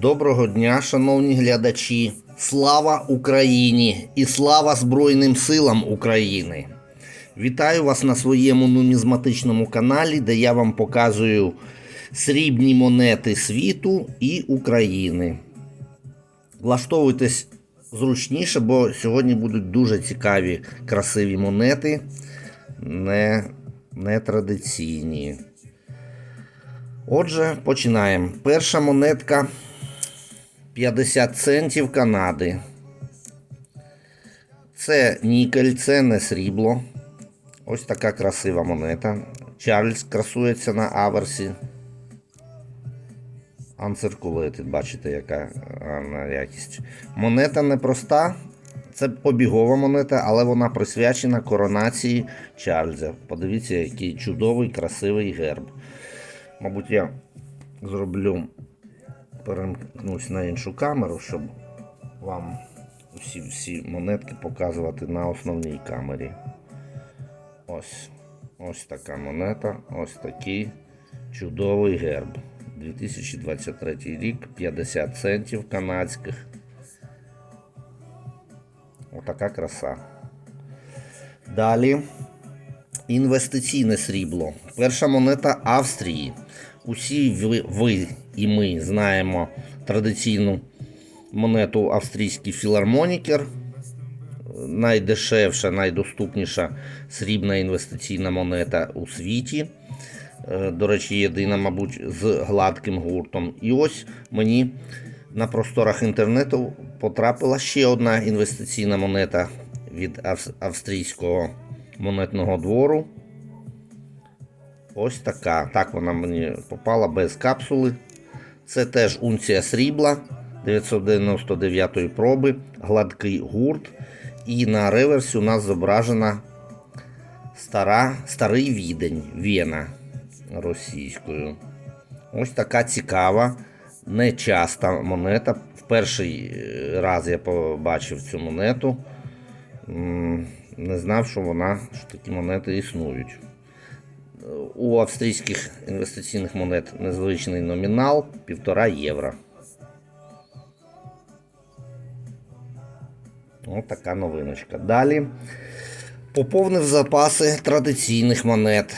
Доброго дня, шановні глядачі! Слава Україні і слава Збройним силам України! Вітаю вас на своєму нумізматичному каналі, де я вам показую срібні монети світу і України. Влаштовуйтесь зручніше, бо сьогодні будуть дуже цікаві, красиві монети, не, не традиційні. Отже, починаємо. Перша монетка 50 центів Канади. Це нікель, це не срібло. Ось така красива монета. Чарльз красується на аверсі. Uncirculated, бачите, яка гарна якість. Монета непроста. Це обігова монета, але вона присвячена коронації Чарльза. Подивіться, який чудовий, красивий герб. Мабуть, я зроблю, перемкнусь на іншу камеру, щоб вам всі, всі монетки показувати на основній камері. Ось. Ось така монета, ось такий чудовий герб. 2023 рік, 50 центів канадських. Отака краса. Далі інвестиційне срібло. Перша монета Австрії. Усі ви, ви і ми знаємо традиційну монету австрійський філармонікер. Найдешевша, найдоступніша срібна інвестиційна монета у світі. Е, До речі, єдина, мабуть, з гладким гуртом. І ось мені на просторах інтернету потрапила ще одна інвестиційна монета від австрійського монетного двору. Ось така. Так вона мені попала без капсули. Це теж унція срібла 999 проби, гладкий гурт. І на реверсі у нас зображена стара, старий відень Вена російською. Ось така цікава, нечаста монета. В перший е, раз я побачив цю монету. Не знав, що вона що такі монети існують. У австрійських інвестиційних монет незвичний номінал 1,5 євро. Ось така новиночка. Далі поповнив запаси традиційних монет.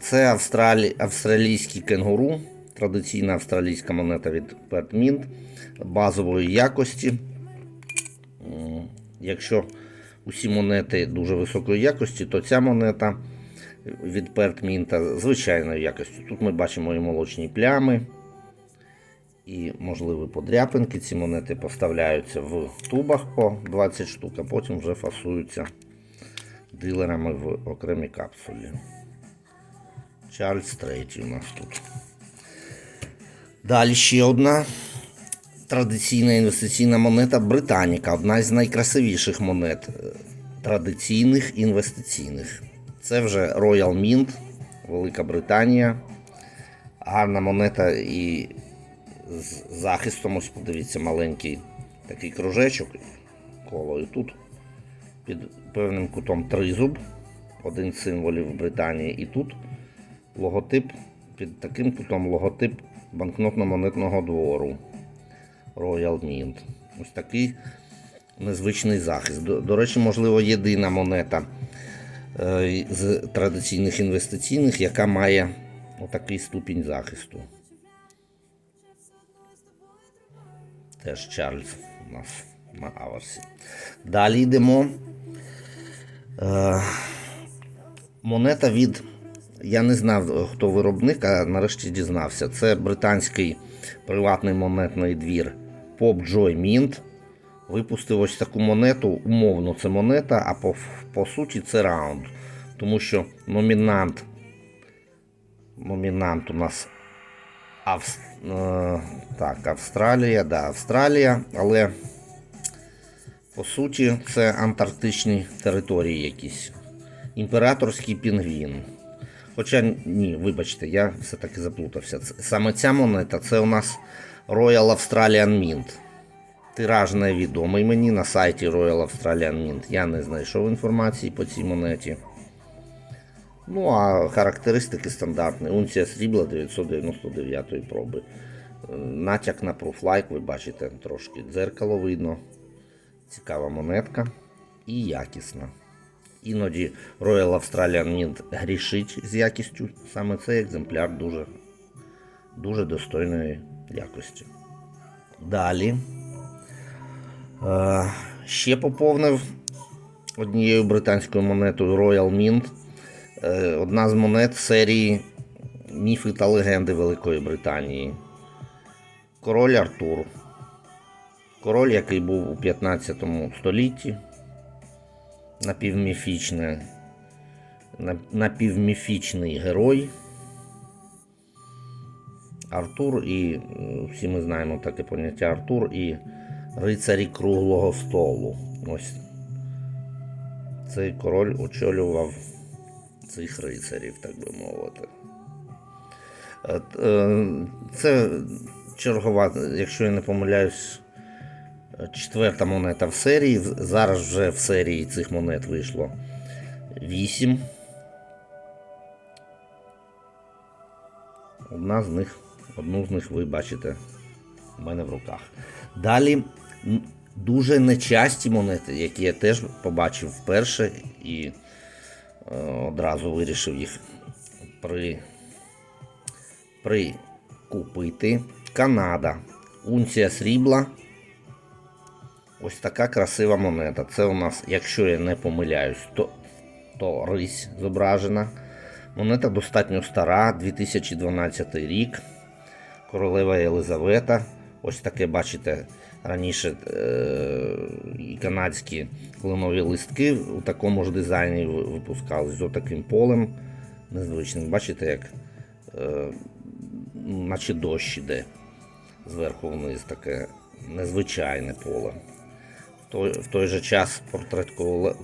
Це австралі... австралійський кенгуру, традиційна австралійська монета від Pertmint базової якості. Якщо усі монети дуже високої якості, то ця монета від Pertmint звичайної якості. Тут ми бачимо і молочні плями, і можливі подряпинки. Ці монети поставляються в тубах по 20 штук, а потім вже фасуються дилерами в окремі капсулі. Чарльз третій у нас тут. Далі ще одна традиційна інвестиційна монета Британіка, одна з найкрасивіших монет е, традиційних інвестиційних. Це вже Royal Mint, Велика Британія. Гарна монета і з захистом. Ось подивіться, маленький такий кружечок, коло і тут під певним кутом тризуб, один з символів Британії, і тут логотип, під таким кутом логотип банкнотно-монетного двору Royal Mint. Ось такий незвичний захист. До, до речі, можливо, єдина монета з традиційних інвестиційних, яка має отакий ступінь захисту. Теж Чарльз у нас на аверсі. Далі йдемо. Е, монета від. Я не знав, хто виробник, а нарешті дізнався. Це британський приватний монетний двір Pop Joy Mint. Випустив ось таку монету. Умовно, це монета, а по, по суті це раунд. Тому що номінант. Номінант у нас Авс... е, так, Австралія, да, Австралія, але по суті це антарктичні території якісь. Імператорський пінгвін. Хоча ні, вибачте, я все-таки заплутався. Саме ця монета це у нас Royal Australian Mint. Тираж невідомий мені на сайті Royal Australian Mint. Я не знайшов інформації по цій монеті. Ну, а характеристики стандартні. Унція срібла 999 проби. натяк на пруфлайк, ви бачите, трошки дзеркало видно. Цікава монетка і якісна. Іноді Royal Australian Mint грішить з якістю. Саме цей екземпляр дуже, дуже достойної якості. Далі. Е, ще поповнив однією британською монетою Royal Mint. Е, одна з монет серії Міфи та легенди Великої Британії. Король Артур. Король, який був у 15 столітті. Напівміфічне, напівміфічний герой. Артур і всі ми знаємо таке поняття Артур і рицарі круглого столу. Ось цей король очолював цих рицарів, так би мовити. Е, е, Це чергова, якщо я не помиляюсь, четверта монета в серії. Зараз вже в серії цих монет вийшло 8. Одна з них, одну з них ви бачите у мене в руках. Далі дуже нечасті монети, які я теж побачив вперше і е, одразу вирішив їх при, прикупити. Канада. Унція срібла. Ось така красива монета. Це у нас, якщо я не помиляюсь, то, то рись зображена. Монета достатньо стара, 2012 рік. Королева Єлизавета. Ось таке, бачите, раніше е- і канадські клинові листки у такому ж дизайні випускались з отаким полем незвичним. Бачите, як е- наче дощ іде зверху вниз таке незвичайне поле. В той, в той же час портрет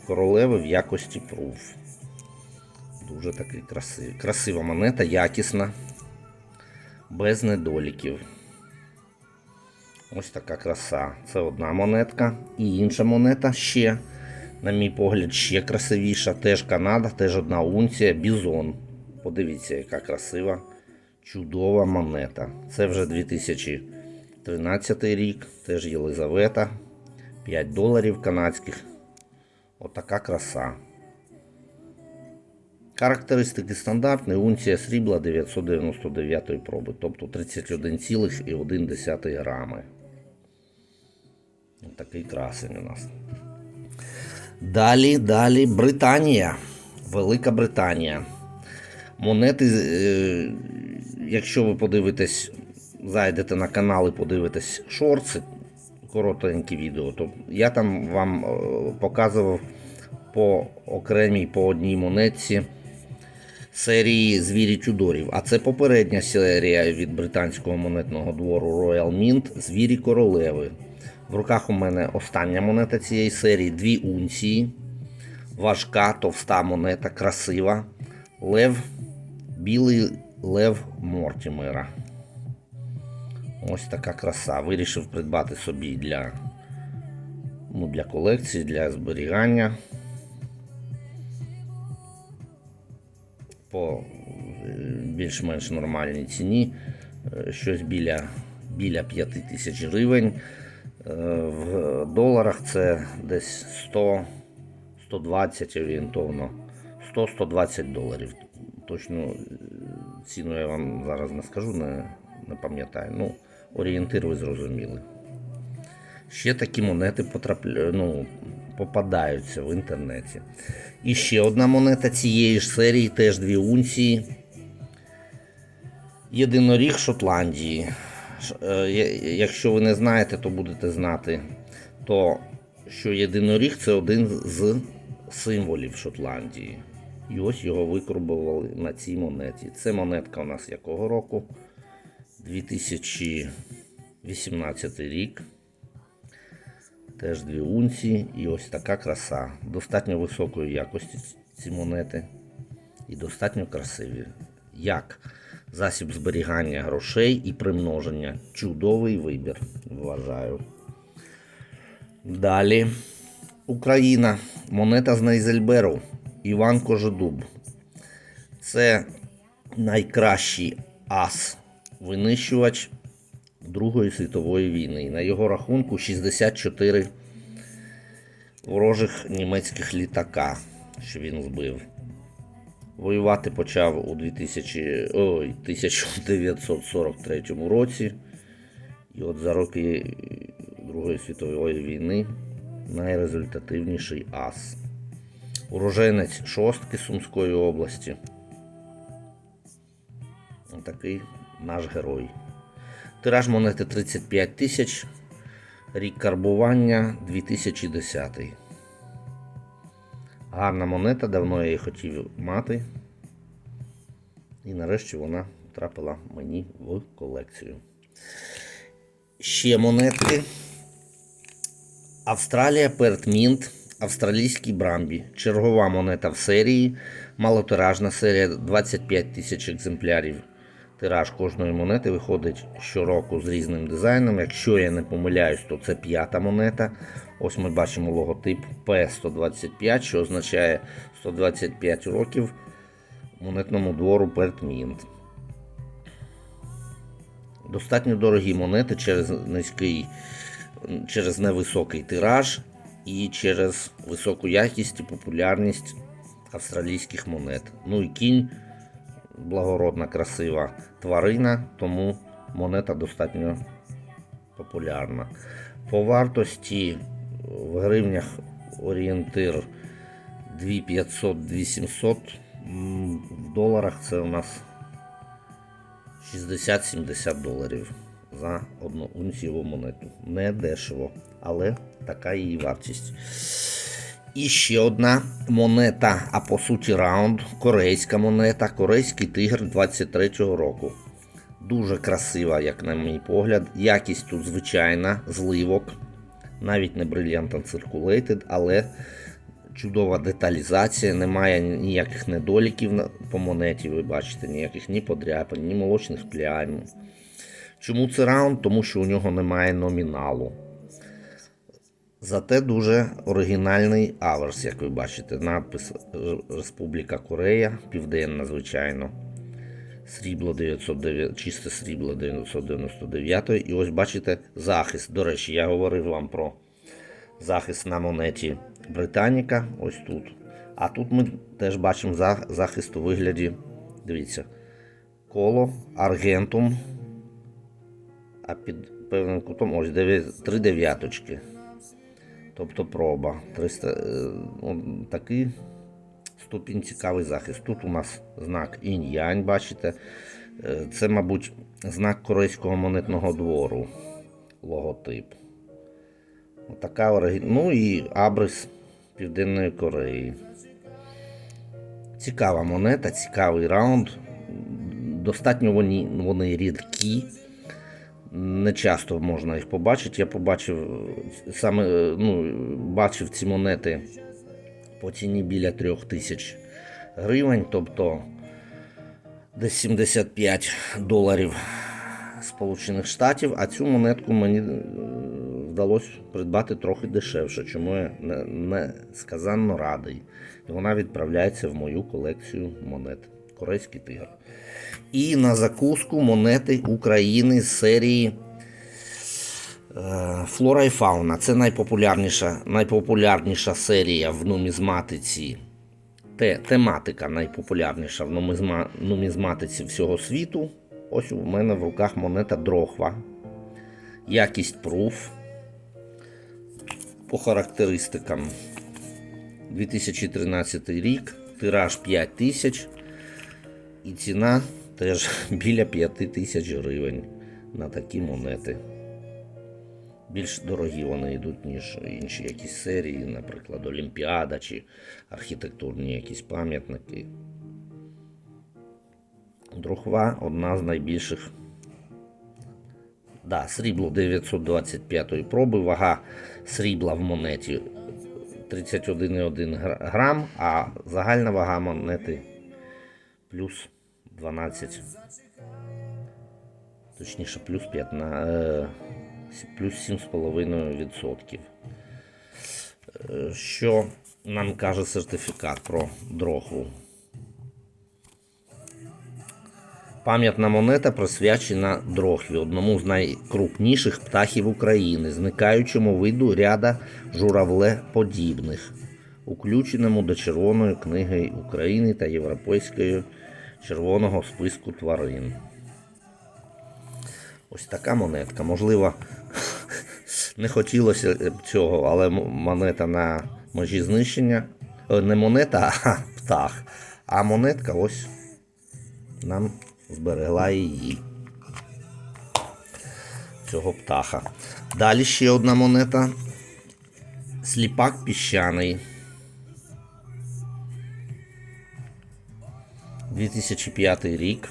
королеви в якості пруф. Дуже такий красивий. Красива монета, якісна, без недоліків. Ось така краса. Це одна монетка. І інша монета ще, на мій погляд, ще красивіша. Теж Канада, теж одна унція, бізон. Подивіться, яка красива, чудова монета. Це вже 2013 рік, теж Єлизавета. 5 доларів канадських. Отака краса. Характеристики стандартні, унція срібла 999 проби, тобто 31,1 грами. Такий красень у нас. Далі, далі Британія. Велика Британія. Монети, е, якщо ви подивитесь, зайдете на канал і подивитесь шорти, коротенькі відео, то я там вам е, показував по окремій по одній монетці серії Звірі Тюдорів. А це попередня серія від британського монетного двору Royal Mint Звірі Королеви. В руках у мене остання монета цієї серії, дві унції. Важка, товста монета, красива. Лев, білий лев Мортімера. Ось така краса. Вирішив придбати собі для, ну, для колекції, для зберігання. По е, більш-менш нормальній ціні. Е, Щось біля, біля 5 тисяч гривень. Е, В доларах це десь 100, 120 орієнтовно. 100-120 доларів. Точно е, ціну я вам зараз не скажу, не, не пам'ятаю. Ну, орієнтир ви зрозуміли. Ще такі монети потрапля... ну, попадаються в інтернеті. І ще одна монета цієї ж серії, теж дві унції. Єдиноріг Шотландії. Е, Якщо ви не знаєте, то будете знати, то що єдиноріг це один з символів Шотландії. І ось його викорбували на цій монеті. Це монетка у нас якого року? 2018 рік. Теж дві унції і ось така краса. Достатньо високої якості ці монети і достатньо красиві. Як засіб зберігання грошей і примноження. Чудовий вибір, вважаю. Далі. Україна. Монета з Нейзельберу. Іван Кожедуб. Це найкращий ас винищувач Другої світової війни. На його рахунку 64 ворожих німецьких літака, що він збив. Воювати почав у 2000, ой, 1943 році. І от за роки Другої світової війни найрезультативніший ас. Уроженець шостки Сумської області. Такий наш герой. Тираж монети 35 тисяч. Рік карбування 2010. Гарна монета, давно я її хотів мати. І нарешті вона трапила мені в колекцію. Ще монетки. Австралія Пертмінт, австралійський Брамбі. Чергова монета в серії. Малотиражна серія 25 тисяч екземплярів. Тираж кожної монети виходить щороку з різним дизайном. Якщо я не помиляюсь, то це п'ята монета. Ось ми бачимо логотип P125, що означає 125 років монетному двору Пертмінт. Достатньо дорогі монети через низький, через невисокий тираж і через високу якість і популярність австралійських монет. Ну і кінь благородна, красива тварина, тому монета достатньо популярна. По вартості в гривнях орієнтир 2500-2700. В доларах це у нас 60-70 доларів за одну унцієву монету. Не дешево, але така її вартість. І ще одна монета, а по суті раунд, корейська монета, корейський тигр 23-го року. Дуже красива, як на мій погляд. Якість тут звичайна, зливок. Навіть не Brilliant Circulated, але чудова деталізація, немає ніяких недоліків по монеті, ви бачите, ніяких ні подряпин, ні молочних плям. Чому це раунд? Тому що у нього немає номіналу. Зате дуже оригінальний аверс, як ви бачите. Надпис Республіка Корея, південна, звичайно. Срібло 909, чисте срібло 999. І ось бачите захист. До речі, я говорив вам про захист на монеті Британіка. Ось тут. А тут ми теж бачимо захист у вигляді. Дивіться. Коло, аргентум. А під певним кутом ось дев'я- три дев'яточки. Тобто проба. 300, е, такий ступінь цікавий захист. Тут у нас знак інь-янь, бачите. Е, Це, мабуть, знак корейського монетного двору. Логотип. Отака оригін... Ну і абрис Південної Кореї. Цікава монета, цікавий раунд. Достатньо вони, вони рідкі. Не часто можна їх побачити. Я побачив саме е, ну, бачив ці монети по ціні біля трьох тисяч гривень, тобто десь 75 доларів Сполучених Штатів, а цю монетку мені е, вдалося придбати трохи дешевше, чому я не, не сказанно радий. І вона відправляється в мою колекцію монет. Корейський тигр. І на закуску монети України з серії е, Флора і Фауна. Це найпопулярніша, найпопулярніша серія в нумізматиці. Те, тематика найпопулярніша в нумізма, нумізматиці всього світу. Ось у мене в руках монета Дрохва. Якість пруф. По характеристикам. 2013 рік, тираж 5 тисяч. І ціна теж біля 5 тисяч гривень на такі монети. Більш дорогі вони йдуть, ніж інші якісь серії, наприклад, Олімпіада чи архітектурні якісь пам'ятники. Друхва одна з найбільших. Да, срібло 925 проби, вага срібла в монеті 31,1 грам, а загальна вага монети плюс 12. Точніше, плюс 15, е, плюс 7,5%. Е, Що нам каже сертифікат про дрохву? Пам'ятна монета присвячена дрохві, одному з найкрупніших птахів України, зникаючому виду ряда журавлеподібних, уключеному до Червоної книги України та Європейської червоного списку тварин. Ось така монетка. Можливо, не хотілося цього, але монета на межі знищення. Е, Не монета, а птах. А монетка ось нам зберегла її. Цього птаха. Далі ще одна монета. Сліпак піщаний. 2005 рік.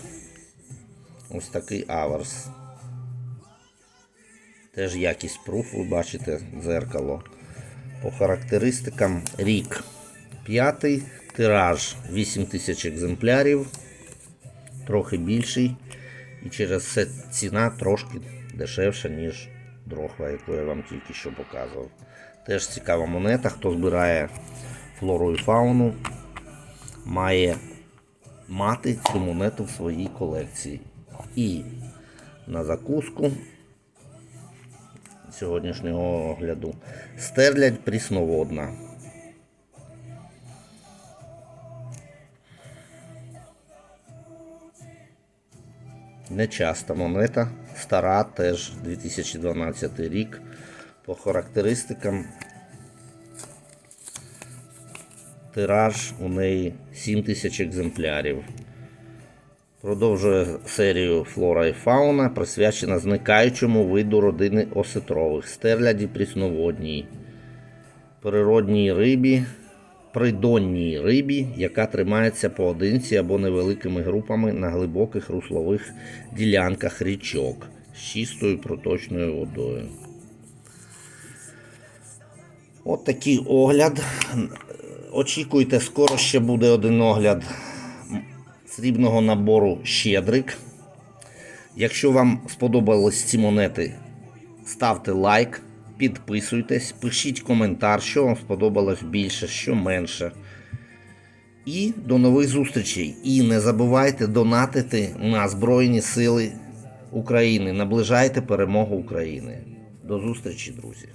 Ось такий аверс. Теж якість пруф, ви бачите, дзеркало. По характеристикам рік. П'ятий тираж 8 тисяч екземплярів, трохи більший. І через це ціна трошки дешевша, ніж дрохва, яку я вам тільки що показував. Теж цікава монета, хто збирає флору і фауну, має мати цю монету в своїй колекції. І на закуску сьогоднішнього огляду. Стерлядь прісноводна. Нечаста монета, стара, теж 2012 рік. По характеристикам тираж у неї 7 тисяч екземплярів. Продовжує серію Флора і Фауна, присвячена зникаючому виду родини осетрових, стерляді прісноводній, природній рибі, придонній рибі, яка тримається поодинці або невеликими групами на глибоких руслових ділянках річок з чистою проточною водою. От такий огляд. Очікуйте, скоро ще буде один огляд срібного набору Щедрик. Якщо вам сподобались ці монети, ставте лайк, підписуйтесь, пишіть коментар, що вам сподобалось більше, що менше. І до нових зустрічей. І не забувайте донатити на Збройні Сили України. Наближайте перемогу України. До зустрічі, друзі!